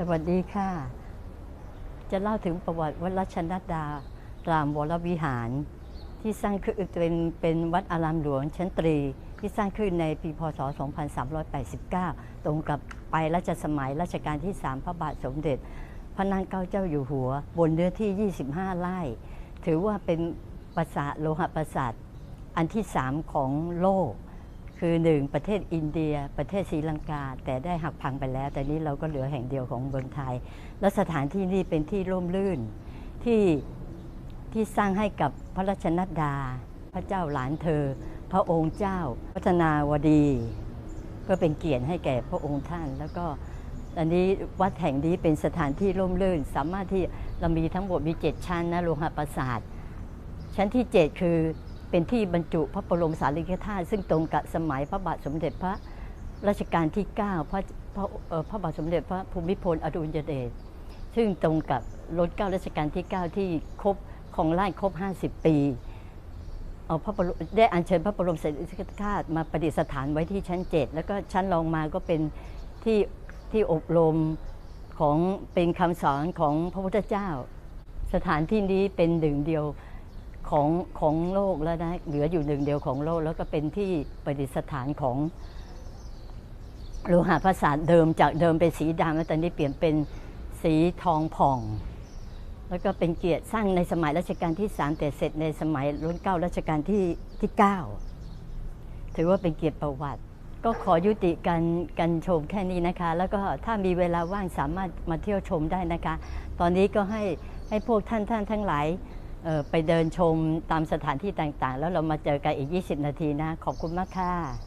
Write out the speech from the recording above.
สวัสดีค่ะ จะเล่าถึงประวัติวัดรัชนัดดารามวรวิหาร ที่สร้างขึ้นเป็นเป็นวัดอารามหลวงชั้นตรี ที่สร้างขึ้นในปีพศ 2389 ตรงกับไปรัชสมัยรัชกาลที่ 3 พระบาทสมเด็จ พระนางเก้าเจ้าอยู่หัว บนเนื้อที่ 25 ไร่ ถือว่าเป็นปราสาทโลหะปราสาทอันที่ 3 ของโลก คือหนึ่งประเทศอินเดีย ประเทศศรีลังกา แต่ได้หักพังไปแล้ว แต่นี้เราก็เหลือแห่งเดียวของเมืองไทย และสถานที่นี้เป็นที่ร่มรื่นที่ที่สร้างให้กับพระราชนัดดา พระเจ้าหลานเธอ พระองค์เจ้าพัฒนาวดีเพื่อเป็นเกียรติให้แก่พระองค์ท่าน แล้วก็อันนี้วัดแห่งนี้เป็นสถานที่ร่มรื่น สามารถที่เรามีทั้งหมดมีเจ็ดชั้นนะโลหะปราสาทชั้นที่ 7 คือ เป็นที่บรรจุพระบรมสารีริกธาตุซึ่งตรงกับสมัยพระบาทสมเด็จพระรัชกาลที่ 9 พระพระเออพระบาทสมเด็จพระภูมิพลอดุลยเดชซึ่งตรงกับรถเก้ารัชกาลที่ 9 ที่ครบของราชครบ 50 ปีเอาพระบรมได้อัญเชิญพระบรมสารีริกธาตุมาประดิษฐานไว้ที่ชั้น 7 แล้วก็ชั้นรองมาก็เป็นที่ที่อบรมของเป็นคำสอนของพระพุทธเจ้า สถานที่นี้เป็นหนึ่งเดียว ของของโลกแล้วนะเหลืออยู่หนึ่งเดียวของโลก แล้วก็เป็นที่ประดิษฐานของโลหะประสาทเดิมจากเดิมเป็นสีดำแล้วตอนนี้เปลี่ยนเป็นสีทองผ่อง แล้วก็เป็นเกียรติสร้างในสมัยรัชกาลที่3แต่เสร็จในสมัยรุ่นเก้ารัชกาลที่ที่9ถือว่าเป็นเกียรติประวัติ ก็ขอยุติการการชมแค่นี้นะคะ แล้วก็ถ้ามีเวลาว่างสามารถมาเที่ยวชมได้นะคะ ตอนนี้ก็ให้ให้พวกท่านท่านทั้งหลาย ไปเดินชมตามสถานที่ต่างๆ แล้วเรามาเจอกันอีก 20 นาทีนะ ขอบคุณมากค่ะ